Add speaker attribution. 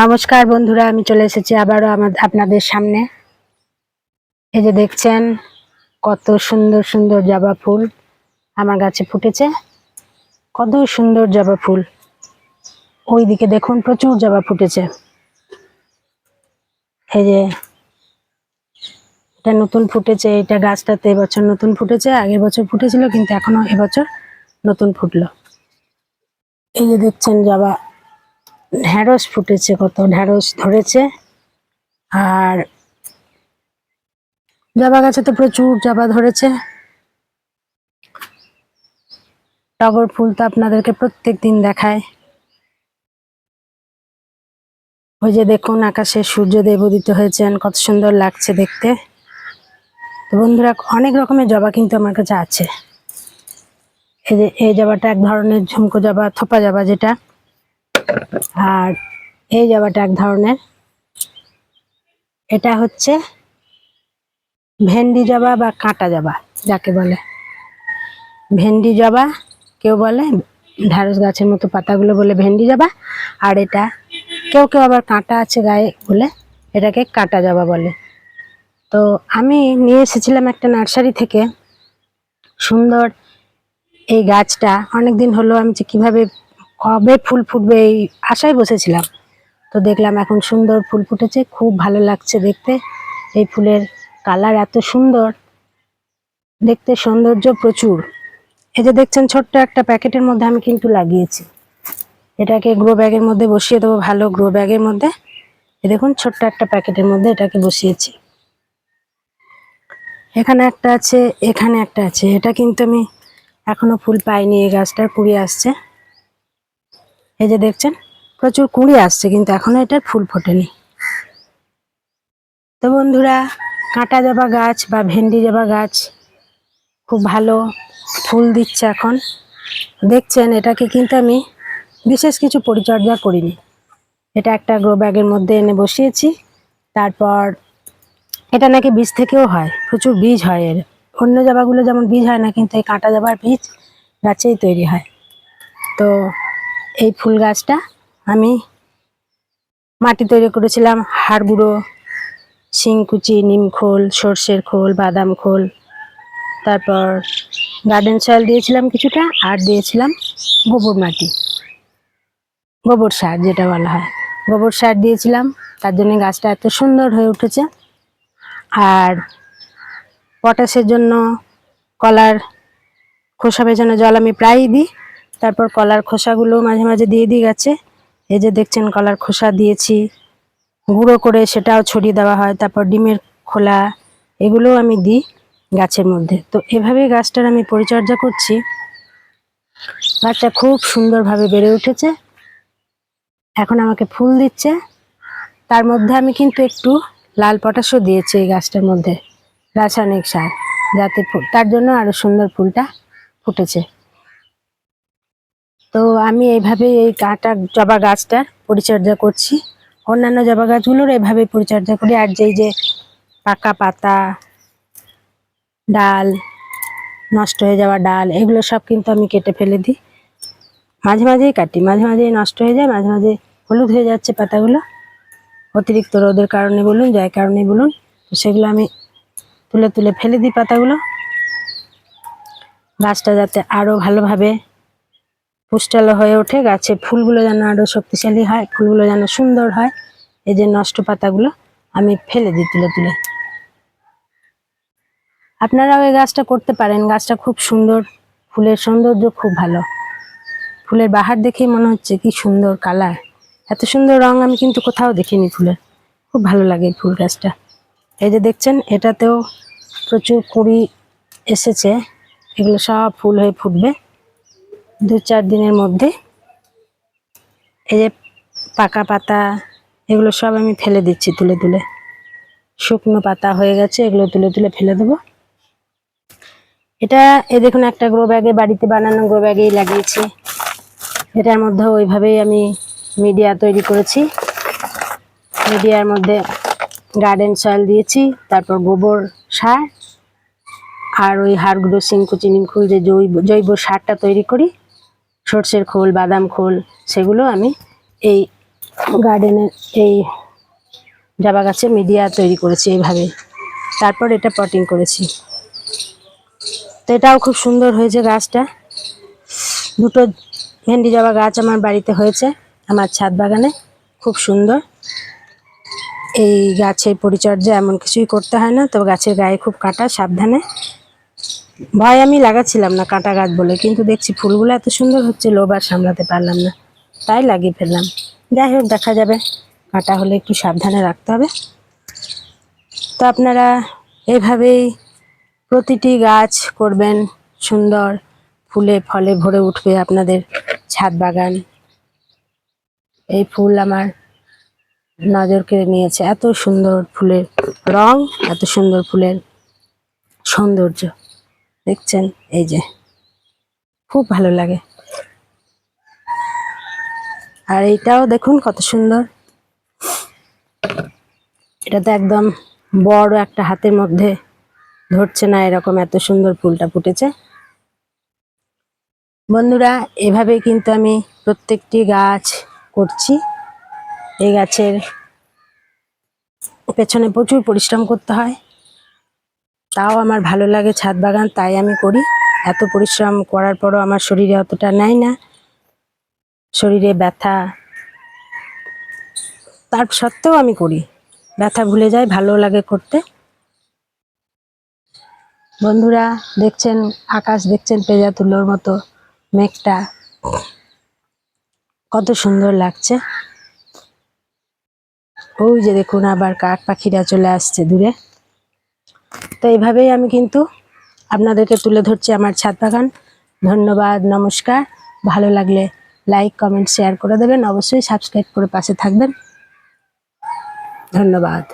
Speaker 1: নমস্কার বন্ধুরা, আমি চলে এসেছি আবারও আপনাদের সামনে। এই যে দেখছেন, কত সুন্দর সুন্দর জবা ফুল আমার গাছে ফুটেছে। কত সুন্দর জবা ফুল। ওইদিকে দেখুন, প্রচুর জবা ফুটেছে। এই যে, এটা নতুন ফুটেছে, এটা গাছটাতে এবছর নতুন ফুটেছে, আগের বছর ফুটেছিল, কিন্তু এখনও এবছর নতুন ফুটলো। এই যে দেখছেন জবা ঢ্যাঁড়স ফুটেছে, কত ঢ্যাঁড়স ধরেছে। আর জবা গাছে তো প্রচুর জবা ধরেছে। টগর ফুল তো আপনাদেরকে প্রত্যেক দিন দেখায়। ওই যে দেখুন আকাশে সূর্যদেব উদিত হয়েছেন, কত সুন্দর লাগছে দেখতে। তো বন্ধুরা, অনেক রকমের জবা কিন্তু আমার কাছে আছে। এই যে, এই জবাটা এক ধরনের ঝুমকো জবা, থোপা জবা যেটা। আর এই জবাটা এক ধরনের, এটা হচ্ছে ভেন্ডি জবা বা কাঁটা জবা, যাকে বলে। ভেন্ডি জবা কেউ বলে ঢ্যাঁড়স গাছের মতো পাতাগুলো বলে ভেন্ডি জবা, আর এটা কেউ কেউ আবার কাঁটা আছে গায়ে বলে এটাকে কাঁটা জবা বলে। তো আমি নিয়ে এসেছিলাম একটা নার্সারি থেকে সুন্দর এই গাছটা। অনেক দিন হলো আমি যে কীভাবে কবে ফুল ফুটবে এই আশায় বসেছিলাম। তো দেখলাম এখন সুন্দর ফুল ফুটেছে, খুব ভালো লাগছে দেখতে। এই ফুলের কালার এত সুন্দর, দেখতে সৌন্দর্য প্রচুর। এই যে দেখছেন ছোট্ট একটা প্যাকেটের মধ্যে আমি কিন্তু লাগিয়েছি। এটাকে গ্রো ব্যাগের মধ্যে বসিয়ে দেবো, ভালো গ্রো ব্যাগের মধ্যে। এই দেখুন, ছোট্ট একটা প্যাকেটের মধ্যে এটাকে বসিয়েছি। এখানে একটা আছে, এখানে একটা আছে। এটা কিন্তু আমি এখনও ফুল পাইনি, এই গাছটার কুড়ি আসছে। এই যে দেখছেন, প্রচুর কুঁড়ি আসছে, কিন্তু এখনও এটার ফুল ফোটেনি। তো বন্ধুরা, কাঁটা জবা গাছ বা ভেন্ডি জবা গাছ, খুব ভালো ফুল দিচ্ছে এখন। দেখছেন, এটাকে কিন্তু আমি বিশেষ কিছু পরিচর্যা করিনি। এটা একটা গ্রো ব্যাগের মধ্যে এনে বসিয়েছি। তারপর এটা নাকি বীজ থেকেও হয়, প্রচুর বীজ হয় এর। অন্য জবাগুলো যেমন বীজ হয় না, কিন্তু এই কাঁটা জবার বীজ গাছেই তৈরি হয়। তো এই ফুল গাছটা আমি মাটি তৈরি করেছিলাম, হাড় গুঁড়ো শিংকুচি নিম খোল, সর্ষের খোল, বাদাম খোল। তারপর গার্ডেন সয়েল দিয়েছিলাম কিছুটা আর দিয়েছিলাম গোবর মাটি। গোবর সার যেটা বলা হয়। গোবর সার দিয়েছিলাম, তার জন্য গাছটা এত সুন্দর হয়ে উঠেছে। আর পটাশের জন্য কলার খোসা ভেজানো জল আমি প্রায়ই দিই। তারপর কলার খোসাগুলো মাঝে মাঝে দিয়ে দিয়ে গেছে। এই যে দেখছেন কলার খোসা দিয়েছি। গুঁড়ো করে সেটাও ছড়িয়ে দেওয়া হয়। তারপর ডিমের খোলা, এগুলোও আমি দিই গাছের মধ্যে। তো এভাবে গাছটার আমি পরিচর্যা করছি। গাছটা খুব সুন্দরভাবে বেড়ে উঠেছে। এখন আমাকে ফুল দিচ্ছে। তার মধ্যে আমি কিন্তু একটু লাল পটাশও দিয়েছি এই গাছটার মধ্যে। রাসায়নিক সার, যাতে তার জন্য আরও সুন্দর ফুলটা ফুটেছে। তো আমি এইভাবে এই কাঁটা জবা গাছটার পরিচর্যা করছি। অন্যান্য জবা গাছগুলোর এভাবে পরিচর্যা করি। আর যেই যে পাকা পাতা, ডাল, নষ্ট হয়ে যাওয়া ডাল, এগুলো সব কিন্তু আমি কেটে ফেলে দিই। মাঝে মাঝেই কাটি, মাঝে মাঝেই নষ্ট হয়ে যায়, মাঝে মাঝে হলুদ হয়ে যাচ্ছে পাতাগুলো। অতিরিক্ত রোদের কারণে বলুন, যার কারণে বলুন, তো সেগুলো আমি তুলে তুলে ফেলে দিই পাতাগুলো। গাছটা যাতে আরও ভালোভাবে পুষ্টালো হয়ে ওঠে। গাছে ফুলগুলো যেন আরও শক্তিশালী হয়, ফুলগুলো যেন সুন্দর হয়। এই যে নষ্ট পাতাগুলো আমি ফেলে দিই তুলে তুলে। আপনারাও এই গাছটা করতে পারেন। গাছটা খুব সুন্দর, ফুলের সৌন্দর্য খুব ভালো। ফুলের বাহার দেখেই মনে হচ্ছে কি সুন্দর কালার। এত সুন্দর রং আমি কিন্তু কোথাও দেখিনি ফুলের। খুব ভালো লাগে ফুল গাছটা। এই যে দেখছেন, এটাতেও প্রচুর কুড়ি এসেছে। এগুলো সব ফুল হয়ে ফুটবে। দু চার দিনের মধ্যে এই যে পাকা পাতা, এগুলো সব আমি ফেলে দিচ্ছি তুলে তুলে। শুকনো পাতা হয়ে গেছে, এগুলো তুলে তুলে ফেলে দেবো। এটা, এই দেখুন, একটা গ্রো ব্যাগে বাড়িতে বানানো গ্রো ব্যাগেই লাগিয়েছি। এটার মধ্যে ওইভাবেই আমি মিডিয়া তৈরি করেছি। মিডিয়ার মধ্যে গার্ডেন সয়েল দিয়েছি, তারপর গোবর সার, আর ওই হাড়গুলো সিংকুচি নিমখুল যে জৈব জৈব সারটা তৈরি করি। সর্ষের খোল, বাদাম খোল, সেগুলো আমি এই গার্ডেনের এই জবা গাছের মিডিয়া তৈরি করেছি এইভাবে। তারপর এটা পটিং করেছি। তো এটাও খুব সুন্দর হয়েছে গাছটা। দুটো ভেন্ডি জবা গাছ আমার বাড়িতে হয়েছে, আমার ছাদ বাগানে। খুব সুন্দর। এই গাছের পরিচর্যা এমন কিছুই করতে হয় না, তবে গাছের গায়ে খুব কাটা, সাবধানে। ভয় আমি লাগাচ্ছিলাম না কাঁটা গাছ বলে, কিন্তু দেখছি ফুলগুলো এত সুন্দর হচ্ছে, লোভ আর সামলাতে পারলাম না। তাই লাগিয়ে ফেললাম। যাই হোক, দেখা যাবে। কাঁটা হলে একটু সাবধানে রাখতে হবে। তো আপনারা এভাবেই প্রতিটি গাছ করবেন, সুন্দর ফুলে, ফলে ভরে উঠবে আপনাদের ছাদ বাগান। এই ফুল আমার নজর কেড়ে নিয়েছে। এত সুন্দর ফুলের রং, এত সুন্দর ফুলের সৌন্দর্য। দেখছেন? এই যে। খুব ভালো লাগে। আর এইটাও দেখুন কত সুন্দর। এটা তো একদম বড় একটা হাতের মধ্যে ধরছে না এরকম এত সুন্দর ফুলটা ফুটেছে। বন্ধুরা এভাবে কিন্তু আমি প্রত্যেকটি গাছ করছি। এই গাছের পেছনে প্রচুর পরিশ্রম করতে হয়। তাও আমার ভালো লাগে ছাদ বাগান, তাই আমি করি। এত পরিশ্রম করার পরও আমার শরীরে অতটা নেয় না। শরীরে ব্যথা, তার সত্ত্বেও আমি করি। ব্যথা ভুলে যাই, ভালো লাগে করতে। বন্ধুরা, দেখছেন, আকাশ দেখছেন পেজা তুলোর মতো মেঘটা। কত সুন্দর লাগছে। ওই যে দেখুন, আবার কাক পাখিরা চলে আসছে দূরে। তো এইভাবেই আমি কিন্তু আপনাদেরকে তুলে ধরছি আমার ছাদ বাগান। ধন্যবাদ, নমস্কার। ভালো লাগলে লাইক কমেন্ট শেয়ার করে দেবেন। অবশ্যই সাবস্ক্রাইব করে পাশে থাকবেন। ধন্যবাদ।